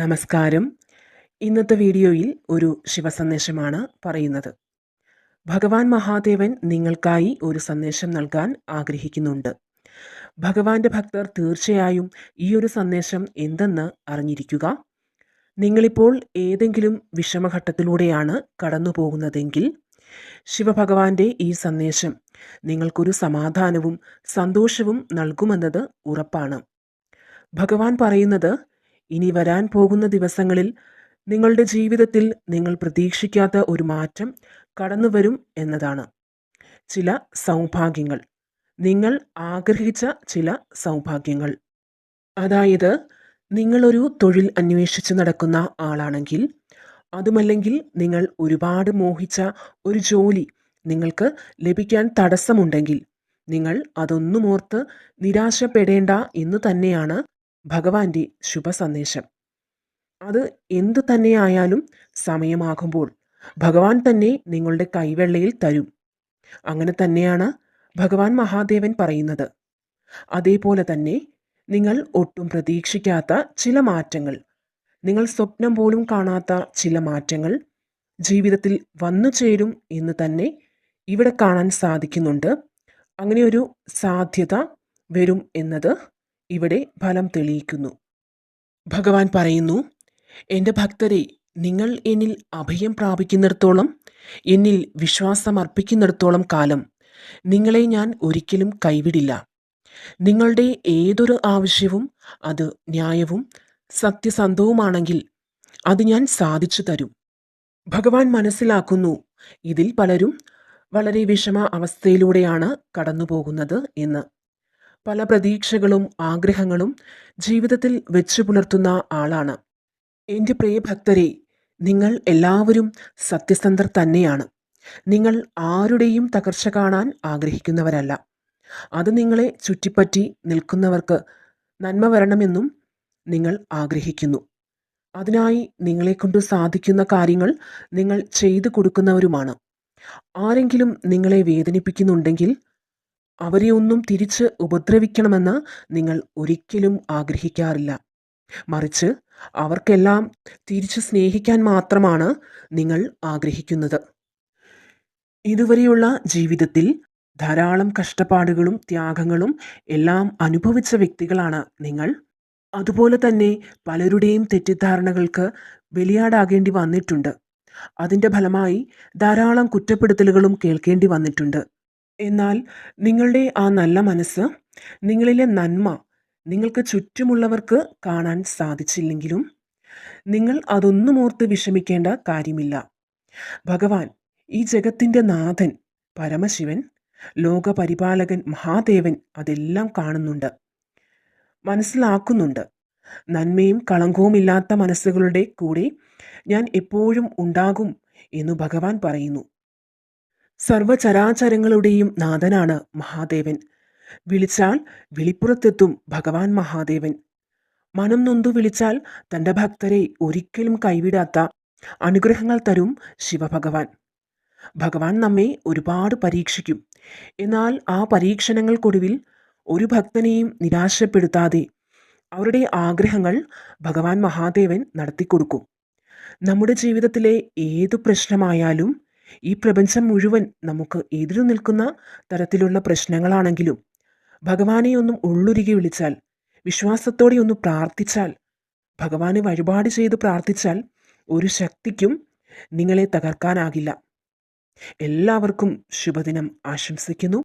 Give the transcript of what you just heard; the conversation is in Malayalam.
നമസ്കാരം. ഇന്നത്തെ വീഡിയോയിൽ ഒരു ശിവസന്ദേശമാണ് പറയുന്നത്. ഭഗവാൻ മഹാദേവൻ നിങ്ങൾക്കായി ഒരു സന്ദേശം നൽകാൻ ആഗ്രഹിക്കുന്നുണ്ട്. ഭഗവാന്റെ ഭക്തർ തീർച്ചയായും ഈ ഒരു സന്ദേശം എന്തെന്ന് അറിഞ്ഞിരിക്കുക. നിങ്ങളിപ്പോൾ ഏതെങ്കിലും വിഷമഘട്ടത്തിലൂടെയാണ് കടന്നു പോകുന്നതെങ്കിൽ ശിവഭഗവാന്റെ ഈ സന്ദേശം നിങ്ങൾക്കൊരു സമാധാനവും സന്തോഷവും നൽകുമെന്നത് ഉറപ്പാണ്. ഭഗവാൻ പറയുന്നത് ഇനി വരാൻ പോകുന്ന ദിവസങ്ങളിൽ നിങ്ങളുടെ ജീവിതത്തിൽ നിങ്ങൾ പ്രതീക്ഷിക്കാത്ത ഒരു മാറ്റം കടന്നു വരും എന്നതാണ്. ചില സൗഭാഗ്യങ്ങൾ. നിങ്ങൾ ആഗ്രഹിച്ച ചില സൗഭാഗ്യങ്ങൾ. അതായത് നിങ്ങളൊരു തൊഴിൽ അന്വേഷിച്ച് നടക്കുന്ന ആളാണെങ്കിൽ അതുമല്ലെങ്കിൽ നിങ്ങൾ ഒരുപാട് മോഹിച്ച ഒരു ജോലി നിങ്ങൾക്ക് ലഭിക്കാൻ തടസ്സമുണ്ടെങ്കിൽ നിങ്ങൾ അതൊന്നുമോർത്ത് നിരാശപ്പെടേണ്ട എന്ന് തന്നെയാണ് ഭഗവാന്റെ ശുഭസന്ദേശം. അത് എന്തു തന്നെയായാലും സമയമാകുമ്പോൾ ഭഗവാൻ തന്നെ നിങ്ങളുടെ കൈവെള്ളയിൽ തരും. അങ്ങനെ തന്നെയാണ് ഭഗവാൻ മഹാദേവൻ പറയുന്നത്. അതേപോലെ തന്നെ നിങ്ങൾ ഒട്ടും പ്രതീക്ഷിക്കാത്ത ചില മാറ്റങ്ങൾ നിങ്ങൾ സ്വപ്നം പോലും കാണാത്ത ചില മാറ്റങ്ങൾ ജീവിതത്തിൽ വന്നു ചേരും എന്ന് തന്നെ ഇവിടെ കാണാൻ സാധിക്കുന്നുണ്ട്. അങ്ങനെയൊരു സാധ്യത വരും എന്നത് ഇവിടെ ഫലം തെളിയിക്കുന്നു. ഭഗവാൻ പറയുന്നു എന്റെ ഭക്തരെ നിങ്ങൾ എന്നിൽ അഭയം പ്രാപിക്കുന്നിടത്തോളം എന്നിൽ വിശ്വാസം അർപ്പിക്കുന്നിടത്തോളം കാലം നിങ്ങളെ ഞാൻ ഒരിക്കലും കൈവിടില്ല. നിങ്ങളുടെ ഏതൊരു ആവശ്യവും അത് ന്യായവും സത്യസന്ധവുമാണെങ്കിൽ അത് ഞാൻ സാധിച്ചു തരും ഭഗവാൻ മനസ്സിലാക്കുന്നു ഇതിൽ പലരും വളരെ വിഷമ അവസ്ഥയിലൂടെയാണ് കടന്നു പോകുന്നത് എന്ന്. പല പ്രതീക്ഷകളും ആഗ്രഹങ്ങളും ജീവിതത്തിൽ വെച്ചു പുലർത്തുന്ന ആളാണ്. എന്റെ പ്രിയഭക്തരെ നിങ്ങൾ എല്ലാവരും സത്യസന്ധർ തന്നെയാണ്. നിങ്ങൾ ആരുടെയും തകർച്ച കാണാൻ ആഗ്രഹിക്കുന്നവരല്ല. അത് നിങ്ങളെ ചുറ്റിപ്പറ്റി നിൽക്കുന്നവർക്ക് നന്മ വരണമെന്നും നിങ്ങൾ ആഗ്രഹിക്കുന്നു. അതിനായി നിങ്ങളെക്കൊണ്ട് സാധിക്കുന്ന കാര്യങ്ങൾ നിങ്ങൾ ചെയ്തു കൊടുക്കുന്നവരുമാണ്. ആരെങ്കിലും നിങ്ങളെ വേദനിപ്പിക്കുന്നുണ്ടെങ്കിൽ അവരെ ഒന്നും തിരിച്ച് ഉപദ്രവിക്കണമെന്ന് നിങ്ങൾ ഒരിക്കലും ആഗ്രഹിക്കാറില്ല. മറിച്ച് അവർക്കെല്ലാം തിരിച്ച് സ്നേഹിക്കാൻ മാത്രമാണ് നിങ്ങൾ ആഗ്രഹിക്കുന്നത്. ഇതുവരെയുള്ള ജീവിതത്തിൽ ധാരാളം കഷ്ടപ്പാടുകളും ത്യാഗങ്ങളും എല്ലാം അനുഭവിച്ച വ്യക്തികളാണ് നിങ്ങൾ. അതുപോലെ തന്നെ പലരുടെയും തെറ്റിദ്ധാരണകൾക്ക് ബലിയാടാകേണ്ടി വന്നിട്ടുണ്ട്. അതിന്റെ ഫലമായി ധാരാളം കുറ്റപ്പെടുത്തലുകളും കേൾക്കേണ്ടി വന്നിട്ടുണ്ട്. എന്നാൽ നിങ്ങളുടെ ആ നല്ല മനസ്സ് നിങ്ങളിലെ നന്മ നിങ്ങൾക്ക് ചുറ്റുമുള്ളവർക്ക് കാണാൻ സാധിച്ചില്ലെങ്കിലും നിങ്ങൾ അതൊന്നും ഓർത്ത് വിഷമിക്കേണ്ട കാര്യമില്ല. ഭഗവാൻ ഈ ജഗത്തിന്റെ നാഥൻ പരമശിവൻ ലോകപരിപാലകൻ മഹാദേവൻ അതെല്ലാം കാണുന്നുണ്ട്. മനസ്സിലാക്കുന്നുണ്ട്. നന്മയും കളങ്കവുമില്ലാത്ത മനസ്സുകളുടെ കൂടെ ഞാൻ എപ്പോഴും ഉണ്ടാകും എന്നു ഭഗവാൻ പറയുന്നു. സർവചരാചരങ്ങളുടെയും നാഥനാണ് മഹാദേവൻ. വിളിച്ചാൽ വിളിപ്പുറത്തെത്തും ഭഗവാൻ മഹാദേവൻ. മനം നൊന്തു വിളിച്ചാൽ തന്റെ ഭക്തരെ ഒരിക്കലും കൈവിടാത്ത അനുഗ്രഹങ്ങൾ തരും ശിവഭഗവാൻ. ഭഗവാൻ നമ്മെ ഒരുപാട് പരീക്ഷിക്കും. എന്നാൽ ആ പരീക്ഷണങ്ങൾക്കൊടുവിൽ ഒരു ഭക്തനെയും നിരാശപ്പെടുത്താതെ അവരുടെ ആഗ്രഹങ്ങൾ ഭഗവാൻ മഹാദേവൻ നടത്തിക്കൊടുക്കും. നമ്മുടെ ജീവിതത്തിലെ ഏതു പ്രശ്നമായാലും ഈ പ്രപഞ്ചം മുഴുവൻ നമുക്ക് എതിരു നിൽക്കുന്ന തരത്തിലുള്ള പ്രശ്നങ്ങളാണെങ്കിലും ഭഗവാനെ ഒന്നും ഉള്ളുരുകി വിളിച്ചാൽ വിശ്വാസത്തോടെ ഒന്ന് പ്രാർത്ഥിച്ചാൽ ഭഗവാനെ വഴിപാട് ചെയ്ത് പ്രാർത്ഥിച്ചാൽ ഒരു ശക്തിക്കും നിങ്ങളെ തകർക്കാനാകില്ല. എല്ലാവർക്കും ശുഭദിനം ആശംസിക്കുന്നു.